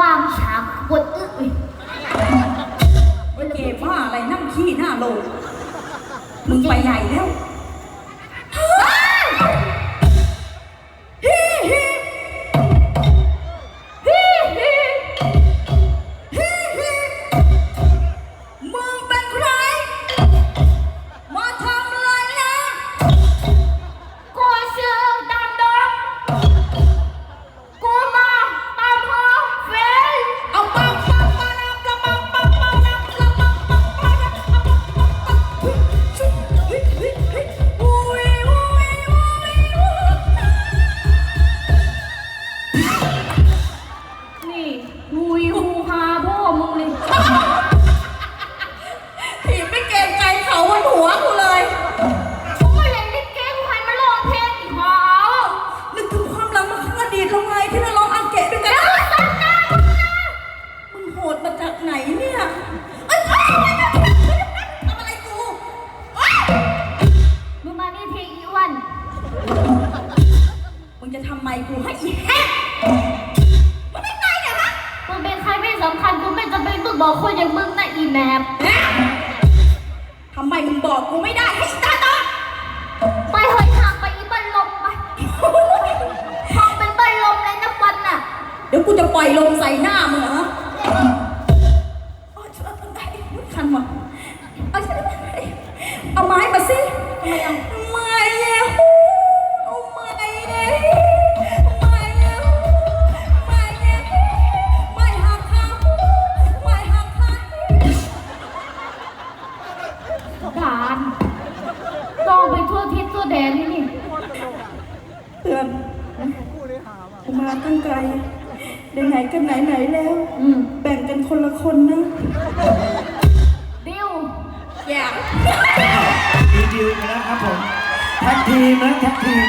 ว่างฉากปวดอึ้ยไอ้เกบ้าอะไรนั่งขี้หน้าโลงมึงไปใหญ่แล้ว นี่ฮูยฮูฮาพ่อมึงเลย ถีบไม่เกรงใจเขาบนหัวกู ทำไมกูให้อีแฮะมึงไม่ตายเหรอฮะมึงเป็นใครไม่สำคัญกูไม่จำเป็นต้องบอกคนอย่างมึงนะอีแมปทำไมมึงบอกกูไม่ได้ให้อีตาตาไปเฮ้ยห่างไปอีบันลมไปห้องเป็นบันลมเลยนะฟันน่ะ เดี๋ยวกูจะปล่อยลมใส่หน้ามึงเหรอโอ๊ยคันว่ะเอาเอาไม้มาสิไม่เอาไม่เอา ต้องไปทั่วทิศทั่วแดนนี่นี่เตือนกูมาตั้งไกลไหนๆกันไหนๆแล้ว อืมแบ่งกันคนละคนนะดิวอย่ามีดิวกันแล้วครับผมแท็กทีมนะแท็กทีม